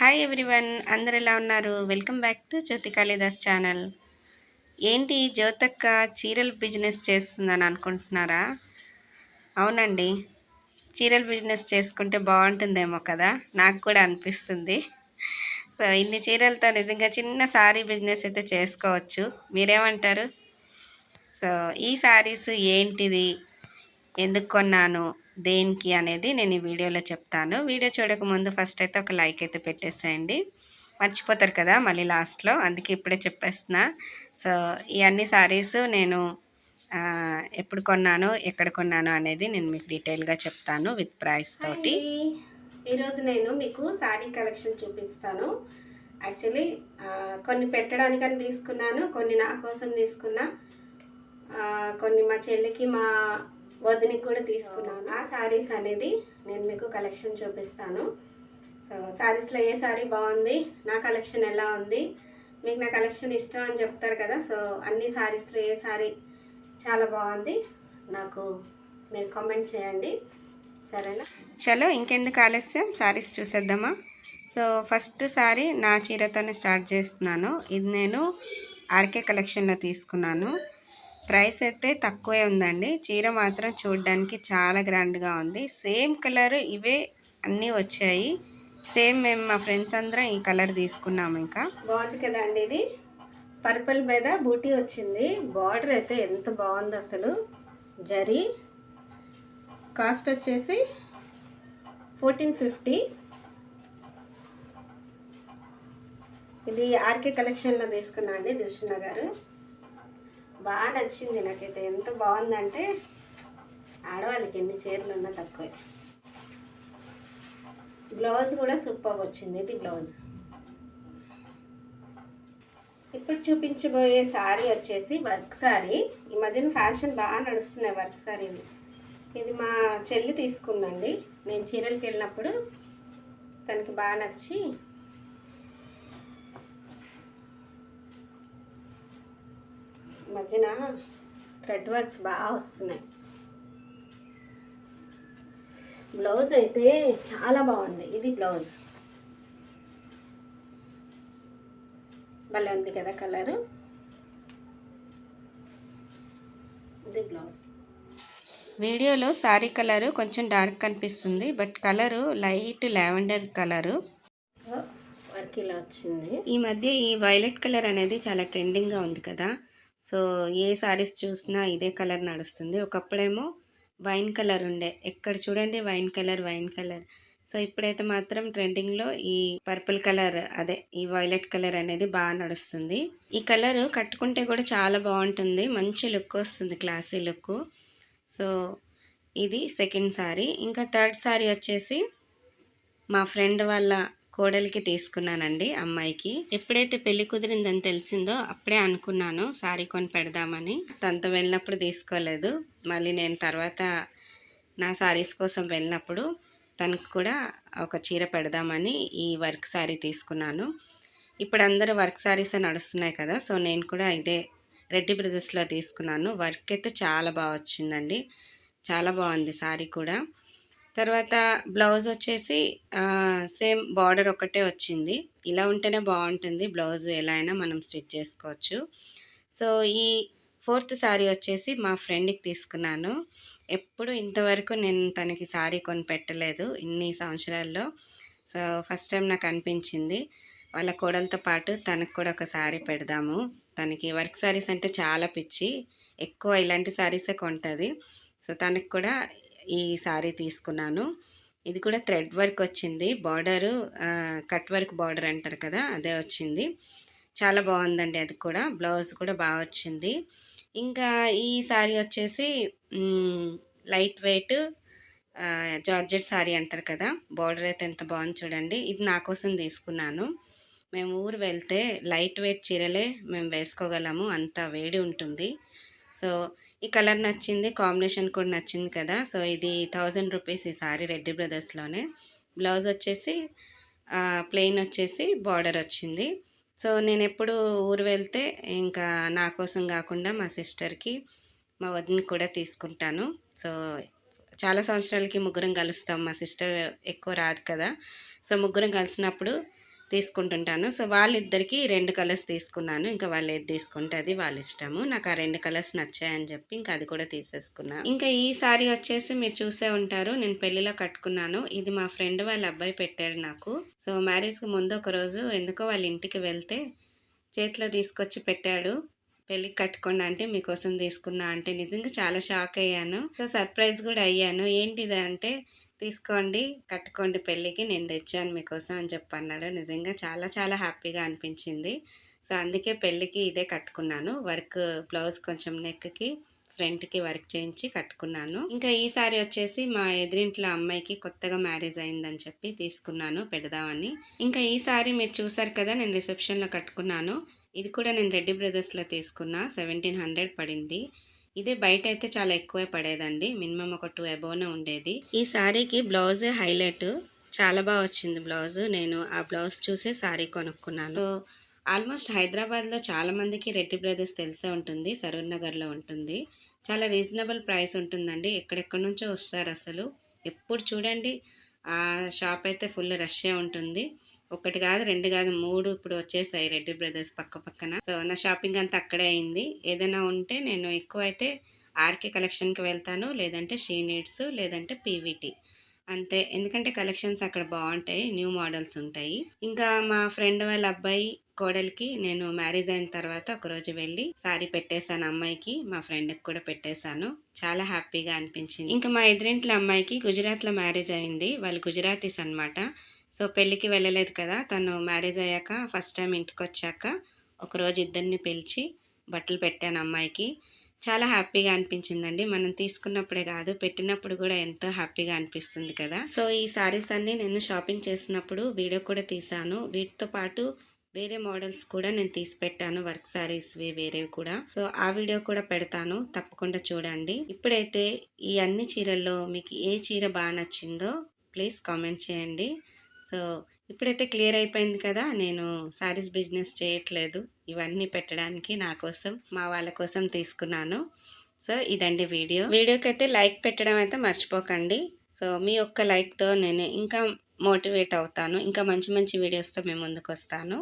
Hi everyone అందరు ఎలా ఉన్నారు? Welcome back to Jyothi Kalidas channel ఏంటి జ్యోతక్క చీరల బిజినెస్ చేస్తుందని అనుకుంటున్నారా? అవునండి. చీరల బిజినెస్ చేసుకుంటే బాగుంటుందేమో కదా? నాకు కూడా అనిపిస్తుంది. సో ఇన్ని చీరలతో నిజంగా చిన్న సారీ బిజినెస్ అయితే చేసుకోవచ్చు. మీరేమంటారు? సో ఈ సారీస్ ఏంటిది? ఎందుకు కొన్నాను? దేనికి అనేది నేను ఈ వీడియోలో చెప్తాను. వీడియో చూడక ముందు ఫస్ట్ అయితే ఒక లైక్ అయితే పెట్టేసేయండి. మర్చిపోతారు కదా మళ్ళీ లాస్ట్లో అందుకే ఇప్పుడే చెప్పేస్తున్నా. సో ఈ అన్ని సారీస్ నేను ఎప్పుడు కొన్నాను ఎక్కడ కొన్నాను అనేది నేను మీకు డీటెయిల్గా చెప్తాను విత్ ప్రైస్ తోటి. ఈరోజు నేను మీకు శారీ కలెక్షన్ చూపిస్తాను. యాక్చువల్లీ కొన్ని పెట్టడానికని తీసుకున్నాను కొన్ని నా కోసం తీసుకున్నా. కొన్ని మా చెల్లికి మా వదినికి కూడా తీసుకున్నాను. ఆ శారీస్ అనేది నేను మీకు కలెక్షన్ చూపిస్తాను. సో శారీస్లో ఏ శారీ బాగుంది నా కలెక్షన్ ఎలా ఉంది మీకు నా కలెక్షన్ ఇష్టం అని చెప్తారు కదా సో అన్ని శారీస్లో ఏ శారీ చాలా బాగుంది నాకు మీరు కామెంట్ చేయండి. సరేనా? చలో ఇంకెందుకు ఆలస్యం? శారీస్ చూసేద్దామా? సో ఫస్ట్ సారీ నా చీరతోనే స్టార్ట్ చేస్తున్నాను. ఇది నేను ఆర్కే కలెక్షన్లో తీసుకున్నాను. ప్రైస్ అయితే తక్కువే ఉందండి. చీర మాత్రం చూడడానికి చాలా గ్రాండ్గా ఉంది. సేమ్ కలర్ ఇవే అన్నీ వచ్చాయి. సేమ్ మేము మా ఫ్రెండ్స్ అందరం ఈ కలర్ తీసుకున్నాము ఇంకా. బాగుంది కదండి ఇది? పర్పుల్ మీద బూటీ వచ్చింది. బార్డర్ అయితే ఎంత బాగుంది అసలు. జరీ. కాస్ట్ వచ్చేసి ఫోర్టీన్ ఫిఫ్టీ. ఇది ఆర్కే కలెక్షన్లో తీసుకున్నా అండి దిల్షున్నా గారు. బాగా నచ్చింది నాకైతే. ఎంత బాగుందంటే ఆడవాళ్ళకి ఎన్ని చీరలు ఉన్నా తక్కువే. బ్లౌజ్ కూడా సూపర్ వచ్చింది. ఇది బ్లౌజ్. ఇప్పుడు చూపించబోయే శారీ వచ్చేసి వర్క్ శారీ ఈ మధ్యన ఫ్యాషన్ బాగా నడుస్తున్నాయి వర్క్ శారీలు ఇది మా చెల్లి తీసుకుందండి. నేను చీరలకి వెళ్ళినప్పుడు తనకి బాగా నచ్చి మధ్యన థ్రెడ్ వర్క్స్ బాగా వస్తున్నాయి. బ్లౌజ్ అయితే చాలా బాగుంది. ఇది బ్లౌజ్. భలే ఉంది కదా కలరు? ఇది బ్లౌజ్. వీడియోలో శారీ కలరు కొంచెం డార్క్ కనిపిస్తుంది but colour light lavender colour. Work ఇలా వచ్చింది. ఈ మధ్య ఈ వైలెట్ కలర్ అనేది చాలా ట్రెండింగ్గా ఉంది కదా. సో ఏ సారీస్ చూసినా ఇదే కలర్ నడుస్తుంది. ఒకప్పుడేమో వైన్ కలర్ ఉండే. ఎక్కడ చూడండి wine colour wine colour. So ఇప్పుడైతే మాత్రం ట్రెండింగ్లో ఈ పర్పుల్ కలర్ అదే ఈ వైలెట్ కలర్ అనేది బాగా నడుస్తుంది. ఈ కలర్ కట్టుకుంటే కూడా చాలా బాగుంటుంది. మంచి లుక్ వస్తుంది క్లాసీ లుక్. సో ఇది సెకండ్ సారీ. ఇంకా థర్డ్ సారీ వచ్చేసి మా ఫ్రెండ్ వాళ్ళ కోడలికి తీసుకున్నానండి అమ్మాయికి. ఎప్పుడైతే పెళ్ళి కుదిరిందని తెలిసిందో అప్పుడే అనుకున్నాను సారీ కొని పెడదామని. తనతో వెళ్ళినప్పుడు తీసుకోలేదు. మళ్ళీ నేను తర్వాత నా సారీస్ కోసం వెళ్ళినప్పుడు తనకు కూడా ఒక చీర పెడదామని ఈ వర్క్ సారీ తీసుకున్నాను. ఇప్పుడు అందరూ వర్క్ సారీస్ నడుస్తున్నాయి కదా సో నేను కూడా ఇదే రెడ్డి బ్రదర్స్లో తీసుకున్నాను. వర్క్ అయితే చాలా బాగా వచ్చిందండి. చాలా బాగుంది సారీ కూడా. తర్వాత బ్లౌజ్ వచ్చేసి సేమ్ బార్డర్ ఒకటే వచ్చింది. ఇలా ఉంటేనే బాగుంటుంది బ్లౌజ్ ఎలా అయినా మనం స్టిచ్ చేసుకోవచ్చు. సో ఈ ఫోర్త్ శారీ వచ్చేసి మా ఫ్రెండ్కి తీసుకున్నాను. ఎప్పుడు ఇంతవరకు నేను తనకి శారీ కొని పెట్టలేదు ఇన్ని సంవత్సరాల్లో. సో ఫస్ట్ టైం నాకు అనిపించింది. వాళ్ళ కోడలతో పాటు తనకు కూడా ఒక శారీ పెడదాము. తనకి వర్క్ శారీస్ అంటే చాలా పిచ్చి. ఎక్కువ ఇలాంటి శారీసే కొంటుంది. సో తనకు కూడా ఈ శారీ తీసుకున్నాను. ఇది కూడా థ్రెడ్ వర్క్ వచ్చింది. బార్డరు కట్ వర్క్ బార్డర్ అంటారు కదా అదే వచ్చింది. చాలా బాగుందండి అది కూడా. బ్లౌజ్ కూడా బాగా వచ్చింది. ఇంకా ఈ శారీ వచ్చేసి లైట్ వెయిట్ జార్జెట్ శారీ అంటారు కదా బార్డర్ అయితే ఎంత బాగుంది చూడండి. ఇది నా కోసం తీసుకున్నాను. మేము ఊరు వెళ్తే లైట్ వెయిట్ చీరలే మేము వేసుకోగలము. అంత వేడి ఉంటుంది. సో ఈ కలర్ నచ్చింది కాంబినేషన్ కూడా నచ్చింది కదా. సో ఇది థౌజండ్ రూపీస్ ఈ సారీ రెడ్డి బ్రదర్స్లోనే బ్లౌజ్ వచ్చేసి ప్లెయిన్ వచ్చేసి బార్డర్ వచ్చింది. సో నేను ఎప్పుడు ఊరు వెళ్తే ఇంకా నా కోసం కాకుండా మా సిస్టర్కి మా వదిని కూడా తీసుకుంటాను. సో చాలా సంవత్సరాలకి ముగ్గురం కలుస్తాం. మా సిస్టర్ ఎక్కువ రాదు కదా. సో ముగ్గురం కలిసినప్పుడు తీసుకుంటుంటాను. సో వాళ్ళిద్దరికీ రెండు కలర్స్ తీసుకున్నాను. ఇంకా వాళ్ళు ఏది తీసుకుంటే అది వాళ్ళ ఇష్టము నాకు ఆ రెండు కలర్స్ నచ్చాయని చెప్పి ఇంకా అది కూడా తీసేసుకున్నాను ఇంకా ఈ సారీ వచ్చేసి మీరు చూసే ఉంటారు. నేను పెళ్ళిలో కట్టుకున్నాను. ఇది మా ఫ్రెండ్ వాళ్ళ అబ్బాయి పెట్టాడు నాకు. సో మ్యారేజ్కి ముందు ఒక రోజు ఎందుకో వాళ్ళ ఇంటికి వెళ్తే చేతిలో తీసుకొచ్చి పెట్టాడు. పెళ్ళికి కట్టుకోండి అంటే మీకోసం తీసుకున్నా అంటే నిజంగా చాలా షాక్ అయ్యాను. సో సర్ప్రైజ్ కూడా అయ్యాను. ఏంటిది అంటే తీసుకోండి కట్టుకోండి పెళ్ళికి నేను తెచ్చాను మీకోసం అని చెప్పి అన్నాడు నిజంగా చాలా చాలా హ్యాపీగా అనిపించింది. సో అందుకే పెళ్ళికి ఇదే కట్టుకున్నాను. వర్క్ బ్లౌజ్ కొంచెం నెక్కి ఫ్రంట్కి వర్క్ చేయించి కట్టుకున్నాను. ఇంకా ఈసారి వచ్చేసి మా ఎదురింట్లో అమ్మాయికి కొత్తగా మ్యారేజ్ అయిందని చెప్పి తీసుకున్నాను పెడదామని. ఇంకా ఈసారి మీరు చూసారు కదా నేను రిసెప్షన్లో కట్టుకున్నాను. ఇది కూడా నేను రెడ్డి బ్రదర్స్లో తీసుకున్న సెవెంటీన్ హండ్రెడ్ పడింది. ఇదే బయట అయితే చాలా ఎక్కువే పడేదండి. మినిమం ఒక టూ అబోనే ఉండేది. ఈ శారీకి బ్లౌజ్ హైలైట్ చాలా బాగా వచ్చింది బ్లౌజ్. నేను ఆ బ్లౌజ్ చూసే శారీ కొనుక్కున్నాను. సో ఆల్మోస్ట్ హైదరాబాద్లో చాలా మందికి రెడ్డి బ్రదర్స్ తెలిసే ఉంటుంది. సరూర్ నగర్లో ఉంటుంది. చాలా రీజనబుల్ ప్రైస్ ఉంటుందండి. ఎక్కడెక్కడి నుంచో వస్తారు అసలు. ఎప్పుడు చూడండి. ఆ షాప్ అయితే ఫుల్ రష్గా ఉంటుంది. ఒకటి కాదు రెండు కాదు మూడు ఇప్పుడు వచ్చేసాయి రెడ్డి బ్రదర్స్ పక్క పక్కన. సో నా షాపింగ్ అంతా అక్కడే అయింది. ఏదైనా ఉంటే నేను ఎక్కువ అయితే ఆర్కే కలెక్షన్కి వెళ్తాను లేదంటే షీ నీడ్స్ లేదంటే పీవీటీ. అంతే. ఎందుకంటే కలెక్షన్స్ అక్కడ బాగుంటాయి న్యూ మోడల్స్ ఉంటాయి. ఇంకా మా ఫ్రెండ్ వాళ్ళ అబ్బాయి కోడలికి నేను మ్యారేజ్ అయిన తర్వాత ఒకరోజు వెళ్ళి సారీ పెట్టేశాను అమ్మాయికి మా ఫ్రెండ్కి కూడా పెట్టేశాను. చాలా హ్యాపీగా అనిపించింది. ఇంకా మా ఎదురింట్ల అమ్మాయికి గుజరాత్లో మ్యారేజ్ అయింది. వాళ్ళు గుజరాతీస్ అనమాట సో పెళ్ళికి వెళ్ళలేదు కదా తను మ్యారేజ్ అయ్యాక ఫస్ట్ టైం ఇంటికి వచ్చాక ఒకరోజు ఇద్దరిని పిలిచి బట్టలు పెట్టాను అమ్మాయికి. చాలా హ్యాపీగా అనిపించిందండి. మనం తీసుకున్నప్పుడే కాదు పెట్టినప్పుడు కూడా ఎంతో హ్యాపీగా అనిపిస్తుంది కదా. సో ఈ సారీస్ అన్నీ నేను షాపింగ్ చేసినప్పుడు వీడియో కూడా తీసాను వీటితో పాటు వేరే మోడల్స్ కూడా నేను తీసి పెట్టాను. వర్క్ సారీస్వి వేరేవి కూడా. సో ఆ వీడియో కూడా పెడతాను. తప్పకుండా చూడండి. ఇప్పుడైతే ఈ అన్ని చీరల్లో మీకు ఏ చీర బాగా నచ్చిందో ప్లీజ్ కామెంట్ చేయండి. సో ఇప్పుడైతే క్లియర్ అయిపోయింది కదా నేను శారీస్ బిజినెస్ చేయట్లేదు. ఇవన్నీ పెట్టడానికి నా కోసం మా వాళ్ళ కోసం తీసుకున్నాను. సో ఇదండి వీడియో. వీడియోకి అయితే లైక్ పెట్టడం అయితే మర్చిపోకండి. సో మీ యొక్క లైక్తో నేను ఇంకా మోటివేట్ అవుతాను. ఇంకా మంచి మంచి వీడియోస్తో మేము ముందుకు వస్తాను